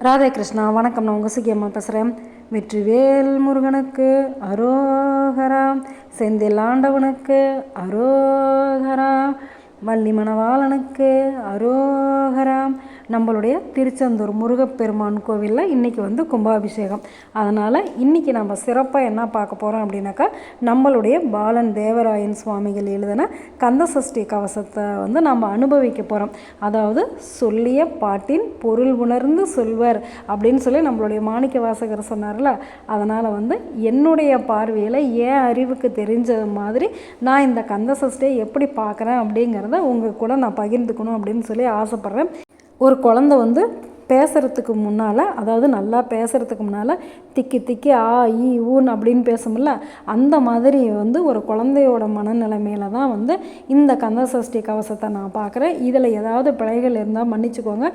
ராதே கிருஷ்ணா வணக்கம். நான் உங்கள் சுகியம்மா பேசுகிறேன் வெற்றிவேல் முருகனுக்கு அரோகரா செந்தில் ஆண்டவனுக்கு அரோகரா வள்ளி மணவாளனுக்கு அரோகரா நம்மளுடைய திருச்செந்தூர் முருகப்பெருமான் கோவிலில் இன்றைக்கி வந்து கும்பாபிஷேகம். அதனால் இன்றைக்கி நம்ம சிறப்பாக என்ன பார்க்க போகிறோம் அப்படின்னாக்கா நம்மளுடைய பாலன் தேவராயன் சுவாமிகள் எழுதின கந்தசஷ்டி கவசத்தை வந்து நம்ம அனுபவிக்க போகிறோம் அதாவது சொல்லிய பாட்டின் பொருள் உணர்ந்து சொல்வர் அப்படின்னு சொல்லி நம்மளுடைய மாணிக்க வாசகர் சொன்னார்ல அதனால் வந்து என்னுடைய பார்வையில் ஏன் அறிவுக்கு தெரிஞ்ச மாதிரி நான் இந்த கந்தசஷ்டியை எப்படி பார்க்குறேன் அப்படிங்கிறத உங்கள் கூட நான் பகிர்ந்துக்கணும் அப்படின்னு சொல்லி ஆசைப்பட்றேன். ஒரு குழந்த வந்து பேசுகிறதுக்கு முன்னால் அதாவது நல்லா பேசுகிறதுக்கு முன்னால் திக்கி திக்கி ஆ ஈ ஊன் அப்படின்னு பேசும்ல அந்த மாதிரி வந்து ஒரு குழந்தையோட மனநிலைமையில தான் வந்து இந்த கந்தசஷ்டி கவசத்தை நான் பார்க்குறேன். இதில் ஏதாவது பிழைகள் இருந்தால் மன்னிச்சுக்கோங்க.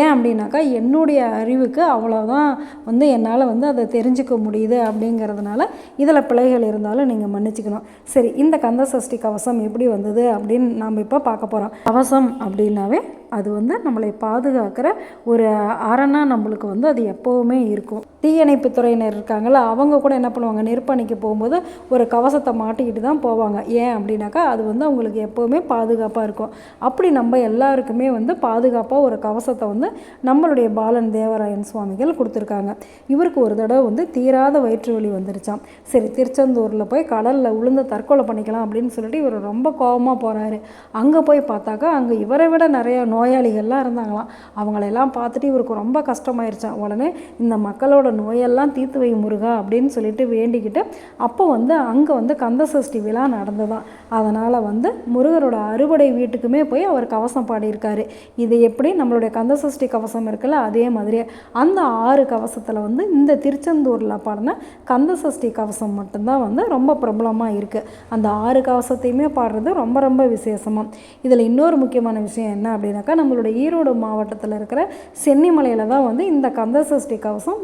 ஏன் அப்படின்னாக்கா என்னுடைய அறிவுக்கு அவ்வளோதான் வந்து என்னால் வந்து அதை தெரிஞ்சுக்க முடியுது அப்படிங்கிறதுனால இதில் பிழைகள் இருந்தாலும் நீங்கள் மன்னிச்சுக்கணும். சரி இந்த கந்தசஷ்டி கவசம் எப்படி வந்தது அப்படின்னு நாம் இப்போ பார்க்க போகிறோம் கவசம் அப்படின்னாவே அது வந்து நம்மளை பாதுகாக்கிற ஒரு அரணாக நம்மளுக்கு வந்து அது எப்போவுமே இருக்கும். தீயணைப்பு துறையினர் இருக்காங்கள்ல அவங்க கூட என்ன பண்ணுவாங்க? நெருப்பணிக்கு போகும்போது ஒரு கவசத்தை மாட்டிக்கிட்டு தான் போவாங்க. ஏன் அப்படின்னாக்கா அது வந்து அவங்களுக்கு எப்போவுமே பாதுகாப்பாக இருக்கும். அப்படி நம்ம எல்லாருக்குமே வந்து பாதுகாப்பாக ஒரு கவசத்தை வந்து நம்மளுடைய பாலன் தேவராயன் சுவாமிகள் கொடுத்துருக்காங்க. இவருக்கு ஒரு தடவை வந்து தீராத வயிற்று வலி வந்துருச்சாம். சரி திருச்செந்தூரில் போய் கடலில் உளுந்து தற்கொலை பண்ணிக்கலாம் அப்படின்னு சொல்லிட்டு இவர் ரொம்ப கோபமாக போகிறாரு அங்கே போய் பார்த்தாக்கா அங்கே இவரை விட நிறைய நோயாளிகள்லாம் இருந்தாங்களாம். அவங்களெல்லாம் பார்த்துட்டு இவருக்கு ரொம்ப கஷ்டமாயிருச்சான் உடனே இந்த மக்களோட நோயெல்லாம் தீர்த்து வை முருகா அப்படின்னு சொல்லிட்டு வேண்டிக்கிட்டு அப்போ வந்து அங்கே வந்து கந்த சஷ்டி விழா நடந்ததான் அதனால் வந்து முருகரோட அறுபடை வீட்டுக்குமே போய் அவர் கவசம் பாடியிருக்காரு. இது எப்படி நம்மளுடைய கந்த சஷ்டி கவசம் இருக்குல்ல அதே மாதிரியே அந்த ஆறு கவசத்தில் வந்து இந்த திருச்செந்தூரில் பாடின கந்த சஷ்டி கவசம் மட்டும்தான் வந்து ரொம்ப பிரபலமாக இருக்குது அந்த ஆறு கவசத்தையுமே பாடுறது ரொம்ப ரொம்ப விசேஷமாக இதில் இன்னொரு முக்கியமான விஷயம் என்ன அப்படின்னா அப்படின்னாக்கா நம்மளுடைய ஈரோடு மாவட்டத்தில் இருக்கிற சென்னிமலையில் தான் வந்து இந்த கந்த சஷ்டி கவசம்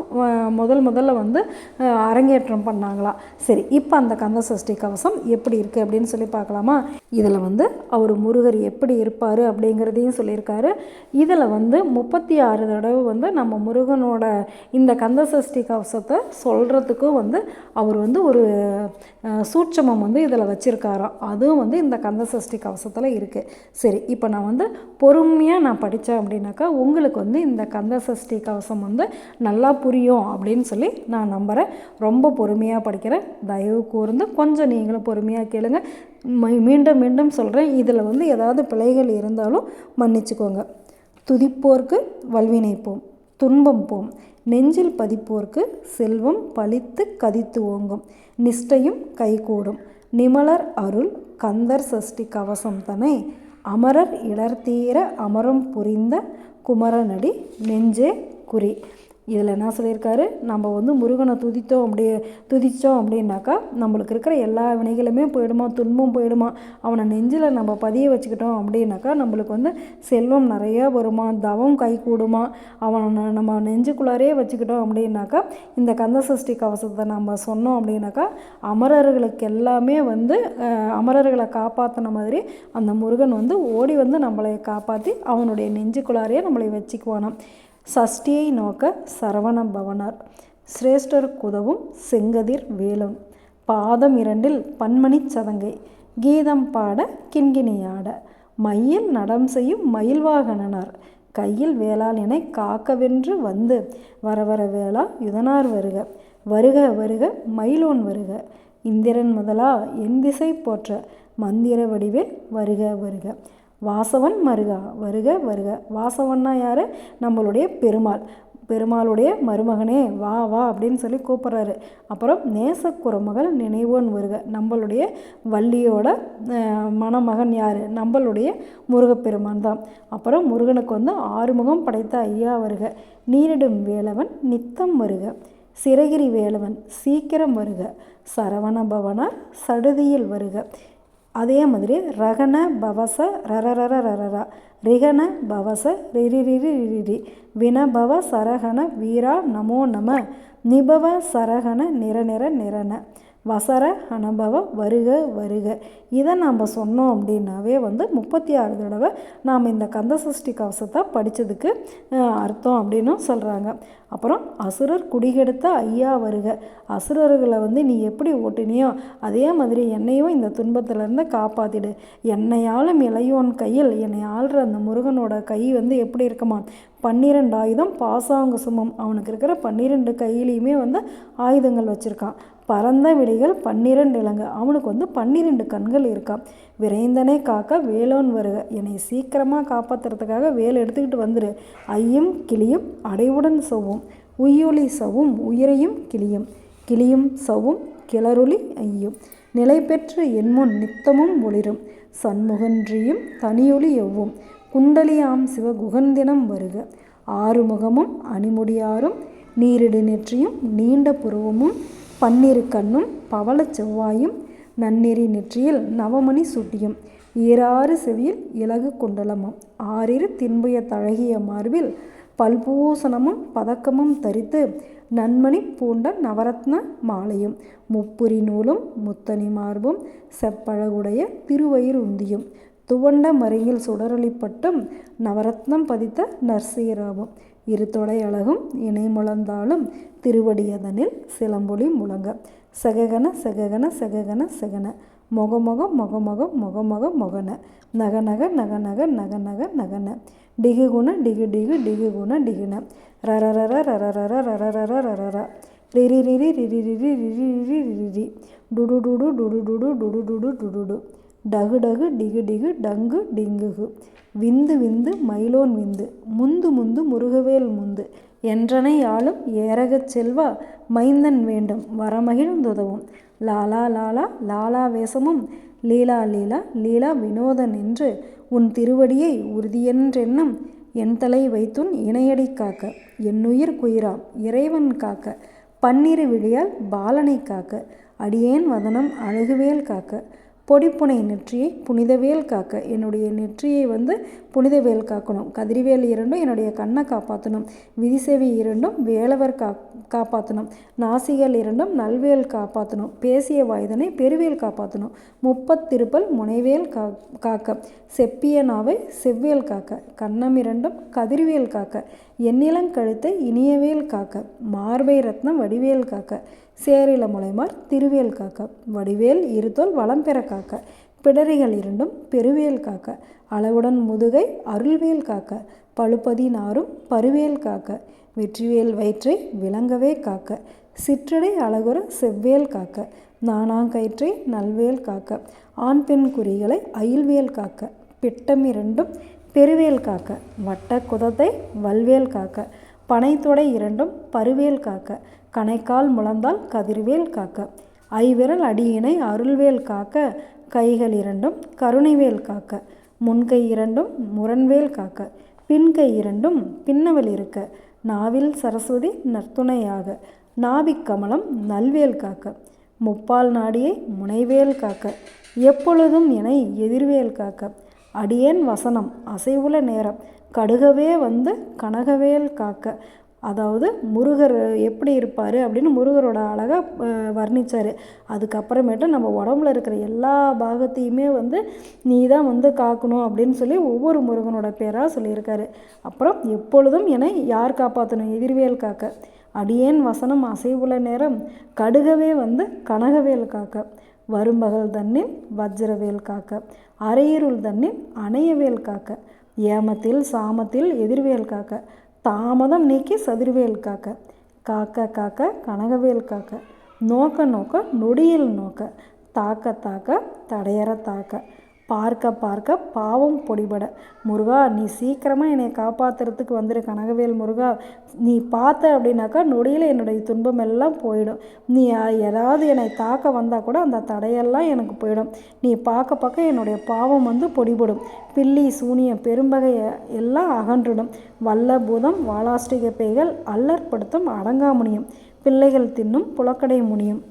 முதல் முதல்ல வந்து அரங்கேற்றம் பண்ணாங்களாம் சரி இப்போ அந்த கந்த சஷ்டி கவசம் எப்படி இருக்குது அப்படின்னு சொல்லி பார்க்கலாமா? இதில் வந்து அவர் முருகர் எப்படி இருப்பார் அப்படிங்கிறதையும் சொல்லியிருக்காரு. இதில் வந்து முப்பத்தி ஆறு தடவை வந்து நம்ம முருகனோட இந்த கந்த சஷ்டி கவசத்தை சொல்கிறதுக்கும் வந்து அவர் வந்து ஒரு சூட்சமம் வந்து இதில் வச்சுருக்காராம். அதுவும் வந்து இந்த கந்த சஷ்டி கவசத்தில் இருக்குது சரி இப்போ நான் வந்து பொறுமையாக நான் படித்தேன் அப்படின்னாக்கா உங்களுக்கு வந்து இந்த கந்தசஷ்டி கவசம் வந்து நல்லா புரியும் அப்படின்னு சொல்லி நான் நம்புகிறேன் ரொம்ப பொறுமையாக படிக்கிறேன். தயவு கூர்ந்து கொஞ்சம் நீங்களும் பொறுமையாக கேளுங்க. மீண்டும் மீண்டும் சொல்கிறேன் இதில் வந்து ஏதாவது பிழைகள் இருந்தாலும் மன்னிச்சுக்கோங்க. துதிப்போர்க்கு வல்வினை போம் துன்பம் போம். நெஞ்சில் பதிப்போர்க்கு செல்வம் பழித்து கதித்து ஓங்கும். நிஷ்டையும் கைகூடும். நிமலர் அருள் கந்தர் சஷ்டி கவசம் தனை? அமரர் இடர்தீர அமரம் புரிந்த குமரனடி நெஞ்சே குறி. இதில் என்ன சொல்லியிருக்காரு? நம்ம வந்து முருகனை துதித்தோம் அப்படி துதித்தோம் அப்படின்னாக்கா நம்மளுக்கு இருக்கிற எல்லா வினைகளுமே போயிடுமா துன்பம் போயிடுமா? அவனை நெஞ்சில் நம்ம பதிய வச்சுக்கிட்டோம் அப்படின்னாக்கா நம்மளுக்கு வந்து செல்வம் நிறையா வருமா தவம் கை கூடுமா? அவனை நம்ம நெஞ்சுக்குள்ளாரே வச்சுக்கிட்டோம் அப்படின்னாக்கா இந்த கந்தசஷ்டி கவசத்தை நம்ம சொன்னோம் அப்படின்னாக்கா அமரர்களுக்கு எல்லாமே வந்து அமரர்களை காப்பாற்றின மாதிரி அந்த முருகன் வந்து ஓடி வந்து நம்மளை காப்பாற்றி அவனுடைய நெஞ்சுக்குள்ளாரே நம்மளை வச்சுக்குவானாம். சஷ்டியை நோக்க சரவண பவனார். சிரேஷ்டர் உதவும் செங்கதிர் வேலன் பாதம் இரண்டில் பன்மணி சதங்கை. கீதம் பாட கிண்கிணியாட. மையில் நடம் செய்யும் மயில்வாகனனார். கையில் வேளாளினை என காக்கவென்று வந்து வர வர வேளா யுதனார் வருக. வருக வருக மயிலோன் வருக. இந்திரன் முதலா என் திசை போற்ற. மந்திர வடிவில் வருக வருக. வாசவன் மருகா வருக வருக. வாசவன்னா யார்? நம்மளுடைய பெருமாள். பெருமாளுடைய மருமகனே வா வா அப்படின்னு சொல்லி கூப்பிட்றாரு. அப்புறம் நேசக்குறமகள் நினைவோன் வருக. நம்மளுடைய வள்ளியோட மணமகன் யார்? நம்மளுடைய முருகப்பெருமான் தான். அப்புறம் முருகனுக்கு வந்து ஆறுமுகம் படைத்த ஐயா வருக. நீரிடும் வேலவன் நித்தம் வருக. சிறகிரி வேலவன் சீக்கிரம் வருக. சரவண பவனார் சடுதியில் வருக. அதே மாதிரி ரகன பவச ரரரர ரரரா ரிகன பவச ரிரிரிரி ரிரி வினபவ சரகண வீரா நமோ நம. நிபவ சரகண நிரநிர நிரன. வசர அனுபவ வருக வருக. இதை நாம் சொன்னோம் அப்படின்னாவே வந்து முப்பத்தி ஆறு தடவை நாம் இந்த கந்தசஷ்டி கவசத்தை படித்ததுக்கு அர்த்தம் அப்படின்னு சொல்கிறாங்க அப்புறம் அசுரர் குடிகெடுத்த ஐயா வருக. அசுரர்களை வந்து நீ எப்படி ஓட்டினியோ அதே மாதிரி என்னையும் இந்த துன்பத்திலேருந்து காப்பாற்றிடு என்னையாலும் இளையோன் கையில் என்னை ஆள்ற அந்த முருகனோட கை வந்து எப்படி இருக்குமா? பன்னிரெண்டு ஆயுதம் பாசாங்க சுமம். அவனுக்கு இருக்கிற பன்னிரெண்டு கையிலையுமே வந்து ஆயுதங்கள் வச்சுருக்கான். பரந்த விழிகள் பன்னிரண்டு இலங்க அவனுக்கு வந்து பன்னிரெண்டு கண்கள் இருக்கான் விரைந்தனே காக்க வேலோன் வருக. என்னை சீக்கிரமாக காப்பாற்றுறதுக்காக வேலை எடுத்துக்கிட்டு வந்துரு. ஐயும் கிளியும் அடைவுடன் சவ்வும் உய்யொலி சவ்வும் உயிரையும் கிளியும். கிளியும் சவ்வும் கிளறொலி ஐயும். நிலை பெற்று என்முன் நித்தமும் ஒளிரும். சண்முகன்றியும் தனியொலி எவ்வும். குண்டலியாம் சிவ குகந்தினம் வருக. ஆறுமுகமும் அணிமுடியாரும் நீரிடு நெற்றியும் நீண்ட புருவமும் பன்னிரு கண்ணும் பவளச் செவ்வாயும் நன்னெறி நெற்றியில் நவமணி சுட்டியும். ஈராறு செவியில் இலகு குண்டலமும். ஆறிரு தின்புய தழகிய மார்பில் பல்பூசணமும் பதக்கமும் தரித்து நன்மணி பூண்ட நவரத்ன மாலையும். முப்புரி நூலும் முத்தனி மார்பும் செப்பழகுடைய திருவயிறு உந்தியும். துவண்ட மருங்கில் சுடரொளிப்பட்டும் நவரத்னம் பதித்த நர்சீராவும் இரு தொடை அழகும் இணை முழந்தாலும் திருவடியதனில் சிலம்பொலி முழங்க சககன சககன சககன சகன மொக மொக மொக மொக மொக மொக மொகன நகநக நகநக நகநக நகன டிகுகுண டிகு டிகு டிகுகுண டிகுன ரர ரர ரர ரரர ரிரி ரிரி ரிரி ரிரி ரிரி ரிரி ரிரி டுடு டுடு டுடு டுடு டுடு டுடு டுடுடு டகு டகு டிகு டிகு டங்கு டிங்குகு. விந்து விந்து மயிலோன் விந்து. முந்து முந்து முருகவேல் முந்து. என்றனை ஆளும் ஏரகச் செல்வா மைந்தன் வேண்டும். வரமகிழ்ந்துதவும் லாலா லாலா லாலா வேஷமும் லீலா லீலா லீலா வினோதன் என்று உன் திருவடியை உறுதியென்றென்னும் என் தலை வைத்துன் இணையடி காக்க. என்னுயிர் குயிராம் இறைவன் காக்க. பன்னிரு விழியால் பாலனை காக்க. அடியேன் வதனம் அழகுவேல் காக்க. பொடிப்புனை நெற்றியை புனிதவேல் காக்க என்னுடைய நெற்றியை வந்து புனிதவேல் காக்கணும். கதிரிவேல் இரண்டும் என்னுடைய கண்ணை காப்பாற்றணும் விதிசெவி இரண்டும் வேலவர் கா காப்பாற்றணும் நாசிகள் இரண்டும் நல்வேல் காப்பாற்றணும் பேசிய வயதனை பெருவேல் காப்பாற்றணும் முப்பத்திருப்பல் முனைவேல் கா காக்க. செப்பிய நாவை செவ்வேல் காக்க. கண்ணம் இரண்டும் கதிர்வேல் காக்க. எண்ணிலங்கழுத்தை இனியவேல் காக்க. மார்பை ரத்னம் வடிவேல் காக்க. சேரில முளைமார் திருவேல் காக்க. வடிவேல் இருத்தோல் வளம் பெற காக்க. பிடரிகள் இரண்டும் பெருவேல் காக்க அளவுடன் முதுகை அருள்வேல் காக்க பழுப்பதி நாரும் பருவேல் காக்க வெற்றிவேல் வயிற்றை விளங்கவே காக்க சிற்றடை அழகுற செவ்வேல் காக்க நானாங்கயிற்றை நல்வேல் காக்க ஆண் பெண் குறிகளை அயில்வேல் காக்க பிட்டம் இரண்டும் பெருவேல் காக்க வட்ட குதத்தை வல்வேல் காக்க பனைத்தொடை இரண்டும் பருவேல் காக்க கணைக்கால் முழந்தால் கதிர்வேல் காக்க ஐவிரல் அடியினை அருள்வேல் காக்க கைகள் இரண்டும் கருணைவேல் காக்க முன்கை இரண்டும் முரண்வேல் காக்க பின்கை இரண்டும் பின்னவல் இருக்க நாவில் சரஸ்வதி நற்துணையாக நாபிக் கமலம் நல்வேல் காக்க முப்பால் நாடியை முனைவேல் காக்க எப்பொழுதும் என எதிர்வேல் காக்க அடியேன் வசனம் அசைவுல நேரம் கடுகவே வந்து கனகவேல் காக்க அதாவது முருகர் எப்படி இருப்பார் அப்படின்னு முருகரோட அழகாக வர்ணித்தார் அதுக்கப்புறமேட்டு நம்ம உடம்புல இருக்கிற எல்லா பாகத்தையுமே வந்து நீ தான் வந்து காக்கணும் அப்படின்னு சொல்லி ஒவ்வொரு முருகனோட பேராக சொல்லியிருக்காரு. அப்புறம் எப்பொழுதும் என்னை யார் காப்பாற்றணும் எதிர்வேல் காக்க. அடியேன் வசனம் அசைவுள்ள நேரம் கடுகவே வந்து கனகவேல் காக்க. வரும்பகல் தன்னில் வஜ்ரவேல் காக்க. அரையிருள் தன்னில் அணையவேல் காக்க. ஏமத்தில் சாமத்தில் எதிர்வேல் காக்க. தாமதம் நீக்கி சதிர்வேல் காக்க காக்க காக்க கனகவேல் காக்க நோக்க நோக்க நொடியில் நோக்க தாக்க தாக்க தடையற தாக்க. பார்க்க பார்க்க பாவம் பொடிபட. முருகா நீ சீக்கிரமாக என்னை காப்பாற்றுறதுக்கு வந்துடு கனகவேல் முருகா. நீ பார்த்த அப்படின்னாக்கா நொடியில் என்னுடைய துன்பம் எல்லாம் போயிடும். நீ ஏதாவது என்னை தாக்க வந்தால் கூட அந்த தடையெல்லாம் எனக்கு போயிடும். நீ பார்க்க பார்க்க என்னுடைய பாவம் வந்து பொடிபடும். பில்லி சூனியம் பெரும்பகை எல்லாம் அகன்றிடும். வல்ல பூதம் வாலாஸ்டிக பேய்கள் அல்லற்படுத்தும் அடங்காமுனியும். பிள்ளைகள் தின்னும் புலக்கடை முனியும்.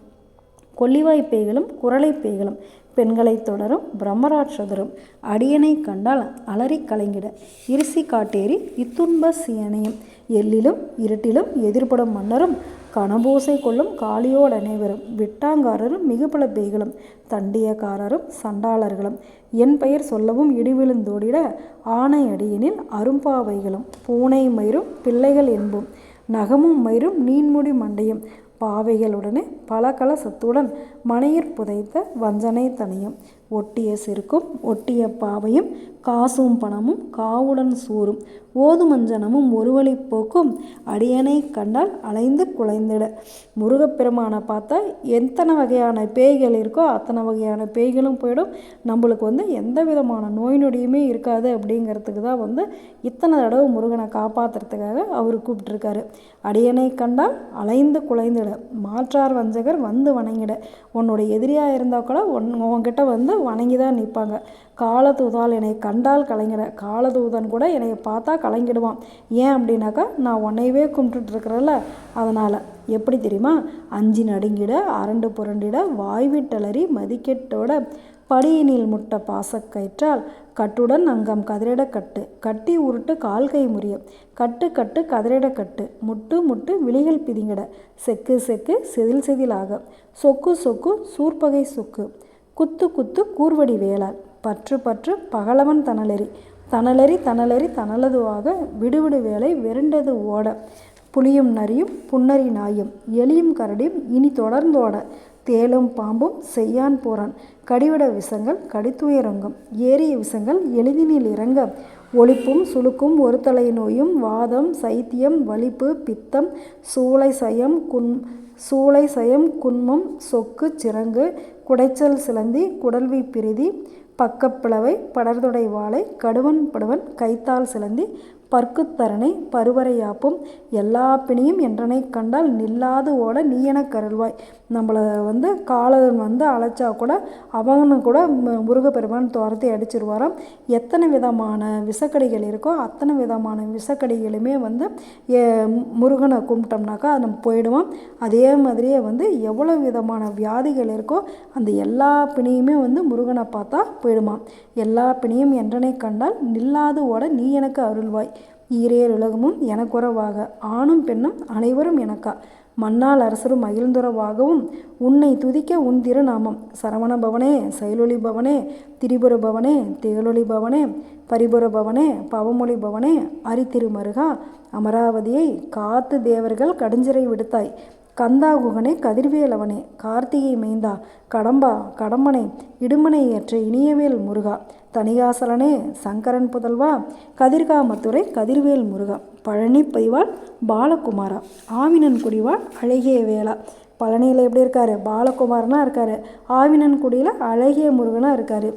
கொல்லிவாய் பேய்களும் குரளை பேய்களும். பெண்களை தொடரும் பிரம்மராட்சதரும் அடியனை கண்டால் அலறி கலங்கிட. இருசி காட்டேறி இத்துன்ப சீனையும் எல்லிலும் இருட்டிலும் எதிர்படும் மன்னரும் கணபூசை கொள்ளும் காளியோடு அனைவரும் விட்டாங்காரரும் மிகுபல பேய்களும் தண்டியக்காரரும் சண்டாளர்களும். என் பெயர் சொல்லவும் இடிவிழுந்தோடிட ஆனை அடியினில் அரும்பாவைகளும் பூனை மயிரும் பிள்ளைகள் என்பும் நகமும் மயிரும் நீன்முடி மண்டையும் பாவைகளுடனே பல சத்துடன் மனையிற் புதைத்த வஞ்சனை தனியும் ஒட்டிய செருக்கும் ஒட்டிய பாவையும் காசும் பணமும் காவுடன் சூறும் ஓதுமஞ்சனமும் ஒருவழி போக்கும் அடியனை கண்டால் அலைந்து குலைந்திட. முருகப்பெருமானை பார்த்தா எத்தனை வகையான பேய்கள் இருக்கோ அத்தனை வகையான பேய்களும் போயிடும். நம்மளுக்கு வந்து எந்த விதமான நோய் நொடியுமே இருக்காது அப்படிங்கிறதுக்கு தான் வந்து இத்தனை தடவை முருகனை காப்பாற்றுறதுக்காக அவர் கூப்பிட்டுருக்காரு. அடியனை கண்டால் அலைந்து குலைந்திட. மாற்றார் வஞ்சகர் வந்து வணங்கிட. உன்னோட எதிரியாக இருந்தால் கூட உன் உன்கிட்ட வந்து வணங்கி தான் நிற்பாங்க. காலதூதால் என்னை கண்டால் கலைஞன. காலதூதன் கூட என்னை பார்த்தா கலங்கிடுவான். ஏன் அப்படின்னாக்கா நான் உன்னையவே கும்பிட்டுட்ருக்குறேன்ல அதனால் எப்படி தெரியுமா? அஞ்சு நடுங்கிட அரண்டு புரண்டிட வாய்விட்டலறி மதிக்கெட்டோட படியினில் முட்ட பாசக்கயிற்றால் கட்டுடன் அங்கம் கதிரிட கட்டு. கட்டி உருட்டு கால் கை முறிய. கட்டு கட்டு கதிரிட கட்டு. முட்டு முட்டு விழிகள் பிதிங்கிட. செக்கு செக்கு செதில் செதிலாக. சொக்கு சொக்கு சூர்பகை சொக்கு. குத்து குத்து கூர்வடி வேளாள் பற்று பற்று பகலவன் தனலெறி தனலெறி தனலெறி தனலதுவாக விடுவிடு வேலை விரண்டது ஓட. புளியும் நரியும் புன்னரி நாயும். எலியும் கரடியும் இனி தொடர்ந்தோட. தேலும் பாம்பும் செய்யான் போறான். கடிவிட விஷங்கள் கடித்துயரங்கும். ஏறிய விஷங்கள் எளிதினில் இறங்க. ஒளிப்பும் சுளுக்கும் ஒரு தலை நோயும். வாதம் சைத்தியம் வலிப்பு பித்தம் சூளை சயம் குன் சூளை சயம் குன்மம் சொக்கு சிறங்கு குடைச்சல் சிலந்தி குடல்வி பிரிதி பக்கப்பிளவை படர்தொடை வாழை கடுவன் படுவன் கைத்தால் சிலந்தி பர்க்குத்தரணை பருவரையாப்பும் எல்லா பிணியும் என்றனை கண்டால் நில்லாது ஓட நீ என கருள்வாய். நம்மளை வந்து காலன் வந்து அழைச்சா கூட அவனு கூட முருகப்பெருமான் துரத்தி அடிச்சிருவாராம். எத்தனை விதமான விஷக்கடிகள் இருக்கோ அத்தனை விதமான விஷக்கடிகளுமே வந்து முருகனை கும்பிட்டோம்னாக்கா அது நம்ம போயிடுவோம். அதே மாதிரியே வந்து எவ்வளோ விதமான வியாதிகள் இருக்கோ அந்த எல்லா பிணியுமே வந்து முருகனை பார்த்தா போயிடுமா எல்லா பிணியும் என்றனை கண்டால் நில்லாது ஓட நீ எனக்கு அருள்வாய். ஈரேர் உலகமும் எனக்குறவாக. ஆணும் பெண்ணும் அனைவரும் எனக்கா. மன்னால் அரசரும் மகிழ்ந்துறவாகவும். உன்னை துதிக்க உன் திருநாமம். சரவண பவனே செயலொளி பவனே திரிபுர பவனே தேலொளி பவனே பரிபுர பவனே பவமொழி பவனே அரித்திருமருகா. அமராவதியை காத்து தேவர்கள் கடுஞ்சிறை விடுத்தாய். கந்தாகுகனே கதிர்வேலவனே கார்த்திகை மைந்தா கடம்பா கடம்பனை இடுமனை ஏற்ற இனியவேல் முருகா. தனிகாசலனே சங்கரன் புதல்வா கதிர்காமத்துறை கதிர்வேல் முருகா பழனி பதிவாள் பாலகுமாரா ஆவினன் குடிவாள் அழகிய வேளா. பழனியில் எப்படி இருக்கார்? பாலகுமாரனாக இருக்கார். ஆவினன் குடியில் அழகிய முருகனாக இருக்கார்.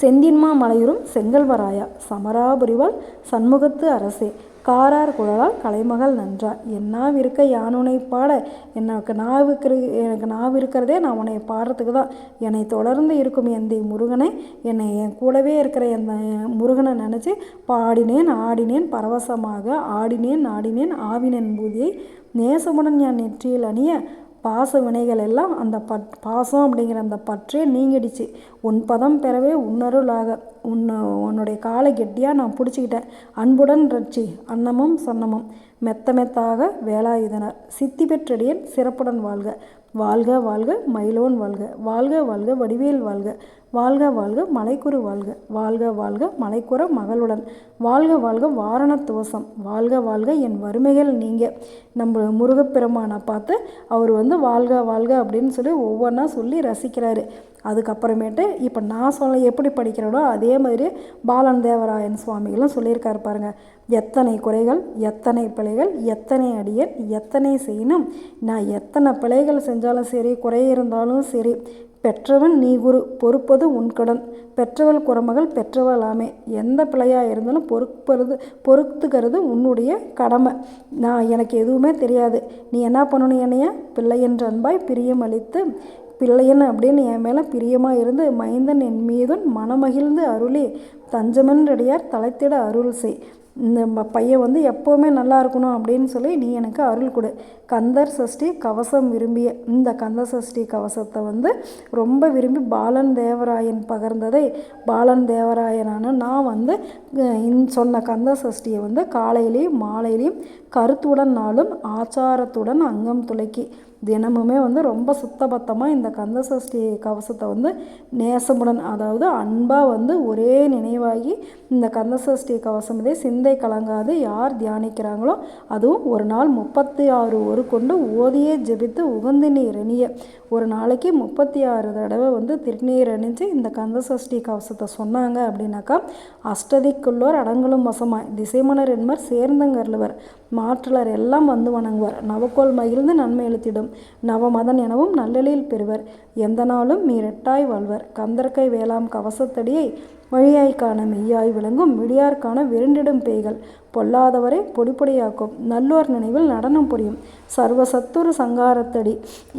செந்தின்மா மலையூரும் செங்கல்வராயா சமராபுரிவாள் சண்முகத்து அரசே. காரார் குழலால் கலைமகள் நன்றா. என்னாவிருக்க யானுனை பாட எனக்கு நாவுக்கு எனக்கு நாவு இருக்கிறதே நான் உன்னை பாடுறதுக்கு தான் என்னை தொடர்ந்து இருக்கும் எந்தை முருகனை என்னை என் கூடவே இருக்கிற எந்த முருகனை நினச்சி பாடினேன் ஆடினேன் பரவசமாக ஆடினேன் ஆடினேன். ஆவினன் பூதியை நேசமுடன் என் நெற்றியில் அணிய பாச வினைகள் எல்லாம் அந்த பட் பாசம் அப்படிங்கிற அந்த பற்றே நீங்கிடுச்சு. உன் பதம் பெறவே உன்னருளாக உன்னை உன்னுடைய காலை கெட்டியாக நான் பிடிச்சிக்கிட்டேன். அன்புடன் ரட்சி அன்னமும் சொன்னமும். மெத்த மெத்தாக வேலாயுதனர். சித்தி பெற்றடியன் சிறப்புடன் வாழ்க. வாழ்க வாழ்க மயிலோன் வாழ்க. வாழ்க வாழ்க வடிவேல் வாழ்க. வாழ்க வாழ்க மலைக்குரு வாழ்க. வாழ்க வாழ்க மலைக்குற மகளுடன். வாழ்க வாழ்க வாரணத்துவசம் வாழ்க வாழ்க என் வறுமைகள் நீங்க. நம்ம முருகப்பெருமானை பார்த்து அவர் வந்து வாழ்க வாழ்க அப்படின்னு சொல்லி ஒவ்வொன்றா சொல்லி ரசிக்கிறாரு. அதுக்கப்புறமேட்டு இப்போ நான் சொல்ல எப்படி படிக்கிறேனோ அதே மாதிரி பாலன் தேவராயன் சுவாமிகளும் சொல்லியிருக்காரு பாருங்க. எத்தனை குறைகள் எத்தனை பிழைகள் எத்தனை அடியன் எத்தனை செய்யணும் நான் எத்தனை பிழைகள் செஞ்சாலும் சரி குறை இருந்தாலும் சரி பெற்றவன் நீ குரு பொறுப்பது உன் கடன். பெற்றவள் குறமகள் பெற்றவளாமே. எந்த பிள்ளையாக இருந்தாலும் பொறுப்பது பொறுத்துக்கிறது உன்னுடைய கடமை. நான் எனக்கு எதுவுமே தெரியாது. நீ என்ன பண்ணணும் என்னைய? பிள்ளை என்ற அன்பாய் பிரியம் அளித்து பிள்ளையன் அப்படின்னு என் மேலே பிரியமாக இருந்து மைந்தன் என் மீதும் மனமகிழ்ந்து அருளி தஞ்சமென்றடியார் தலைத்திட அருள் செய். இந்த பையன் வந்து எப்போவுமே நல்லா இருக்கணும் அப்படின்னு சொல்லி நீ எனக்கு அருள் கொடு. கந்தர் சஷ்டி கவசம் விரும்பிய இந்த கந்த சஷ்டி கவசத்தை வந்து ரொம்ப விரும்பி பாலன் தேவராயன் பகர்ந்ததை பாலன் தேவராயனான நான் வந்து சொன்ன கந்த சஷ்டியை வந்து காலையிலையும் மாலையிலையும் கருத்துடன் நாளும் ஆச்சாரத்துடன் அங்கம் துளைக்கி தினமுமே வந்து ரொம்ப சுத்தபத்தமாக இந்த கந்த சஷ்டி கவசத்தை வந்து நேசமுடன் அதாவது அன்பாக வந்து ஒரே நினைவாகி இந்த கந்த சஷ்டி கவசம் இதே சிந்தை கலங்காது யார் தியானிக்கிறாங்களோ அதுவும் ஒரு நாள் முப்பத்தி ஆறு ஒரு கொண்டு ஓதியே ஜெபித்து உகந்தினி நீர் ஒரு நாளைக்கு முப்பத்தி ஆறு தடவை வந்து திருநீர் அணிஞ்சு இந்த கந்த சஷ்டி கவசத்தை சொன்னாங்க அப்படின்னாக்கா அஷ்டதிக்குள்ளோர் அடங்கலும் வசமாய். திசைமலர் என்பர் சேர்ந்தங்கருளுவர் மாற்றலர் எல்லாம் வந்து வணங்குவார். நவக்கோள் மகிழ்ந்து நன்மை எழுத்திடும். நவமதன் எனவும் நல்லெழில் பெறுவர். எந்த நாளும் மீரெட்டாய் வாழ்வர். கந்தர்கை வேளாம் கவசத்தடியை வழியாய்க்கான மெய்யாய் விளங்கும். விடியார்க்கான விருண்டிடும் பேய்கள். பொல்லாதவரை பொடிப்பொடியாக்கும் நல்லோர் நினைவில் நடனம் புரியும். சர்வசத்துரு சங்காரத்தடி.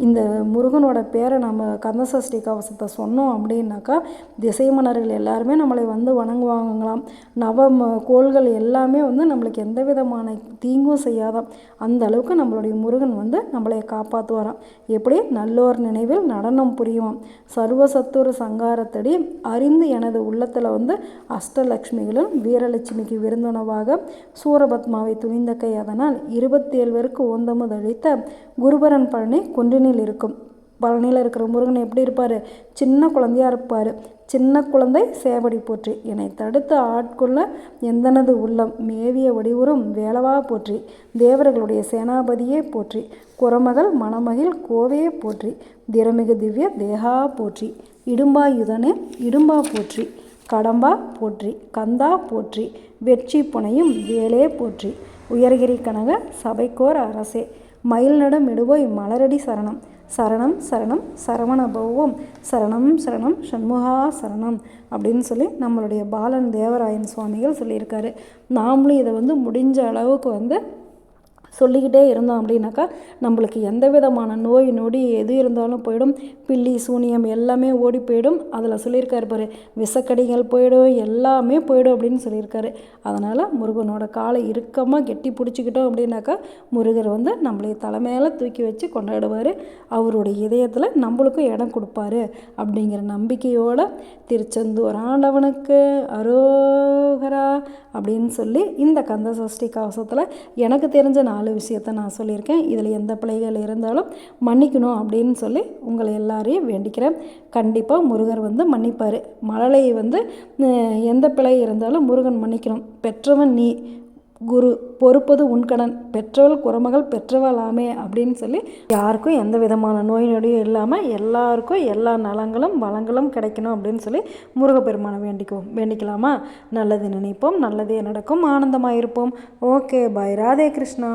இந்த முருகனோட பேரை நம்ம கந்தசஷ்டி கவசத்தை சொன்னோம் அப்படின்னாக்கா திசை மன்னர்கள் எல்லாருமே நம்மளை வந்து வணங்குவாங்களாம் நவ கோள்கள் எல்லாமே வந்து நம்மளுக்கு எந்த விதமான தீங்கும் செய்யாதாம். அந்த அளவுக்கு நம்மளுடைய முருகன் வந்து நம்மளை காப்பாற்றுவாராம் எப்படி? நல்லோர் நினைவில் நடனம் புரியுமாம். சர்வசத்துரு சங்காரத்தடி அறிந்து எனது உள்ளத்தில் வந்து அஷ்டலக்ஷ்மிகளும் வீரலட்சுமிக்கு விருந்துணவாக சூரபத்மாவை துணிந்த கை அதனால் இருபத்தி ஏழ்வருக்கு குருபரன் பழனி குன்றினில் இருக்கும். பழனியில் இருக்கிற முருகன் எப்படி இருப்பார்? சின்ன குழந்தையாக இருப்பார். சின்ன குழந்தை சேவடி போற்றி. என்னை தடுத்து ஆட்கொள்ள எந்தனது உள்ளம்? மேவிய வடிவுறும் வேலவா போற்றி. தேவர்களுடைய சேனாபதியே போற்றி. குரமகள் மணமகிழ் கோவையே போற்றி. திறமிகு திவ்ய தேகா போற்றி. இடும்பாயுதனே இடும்பா போற்றி. கடம்பா போற்றி. கந்தா போற்றி. வெற்றி புனையும் வேலே போற்றி. உயர்கிரி கனக சபைக்கோர் அரசே. மயில் நடம் இடுவோய் மலரடி சரணம். சரணம் சரணம் சரவணபவும் சரணம் சரணம் சண்முகா சரணம் அப்படின்னு சொல்லி நம்மளுடைய பாலன் தேவராயன் சுவாமிகள் சொல்லியிருக்காரு. நாமளும் இதை வந்து முடிஞ்ச அளவுக்கு வந்து சொல்லிக்கிட்டே இருந்தோம் அப்படின்னாக்கா நம்மளுக்கு எந்த விதமான நோய் நொடி எது இருந்தாலும் போயிடும். பில்லி சூனியம் எல்லாமே ஓடி போயிடும். அதில் சொல்லியிருக்காரு பாரு விசக்கடிகள் போயிடும் எல்லாமே போயிடும் அப்படின்னு சொல்லியிருக்காரு. அதனால் முருகனோட காலை இறுக்கமாக கெட்டி பிடிச்சிக்கிட்டோம் அப்படின்னாக்கா முருகர் வந்து நம்மளை தலைமையில தூக்கி வச்சு கொண்டாடுவார். அவருடைய இதயத்தில் நம்மளுக்கும் இடம் கொடுப்பாரு அப்படிங்கிற நம்பிக்கையோட திருச்செந்தூர் ஆண்டவனுக்கு அரோகரா அப்படின்னு சொல்லி இந்த கந்த சஷ்டி கவசத்தில் எனக்கு தெரிஞ்ச நாலு விஷயத்த நான் சொல்லியிருக்கேன். இதில் எந்த பிள்ளைகள் இருந்தாலும் மன்னிக்கணும் அப்படின்னு சொல்லி உங்களை எல்லாரையும் வேண்டிக்கிறேன். கண்டிப்பாக முருகர் வந்து மன்னிப்பார். மழலை வந்து எந்த பிழை இருந்தாலும் முருகன் மன்னிக்கணும். பெற்றவன் நீ குரு பொறுப்பது உன்கடன் பெற்றவள் குறமகள் பெற்றவளாமே அப்படின்னு சொல்லி யாருக்கும் எந்த விதமான நோய் நொடியும் இல்லாமல் எல்லாருக்கும் எல்லா நலங்களும் வளங்களும் கிடைக்கணும் அப்படின்னு சொல்லி முருகப்பெருமானை வேண்டிக்குவோம் வேண்டிக்கலாமா? நல்லது நினைப்போம் நல்லதே நடக்கும் ஆனந்தமாக இருப்போம் ஓகே பாய். ராதே கிருஷ்ணா.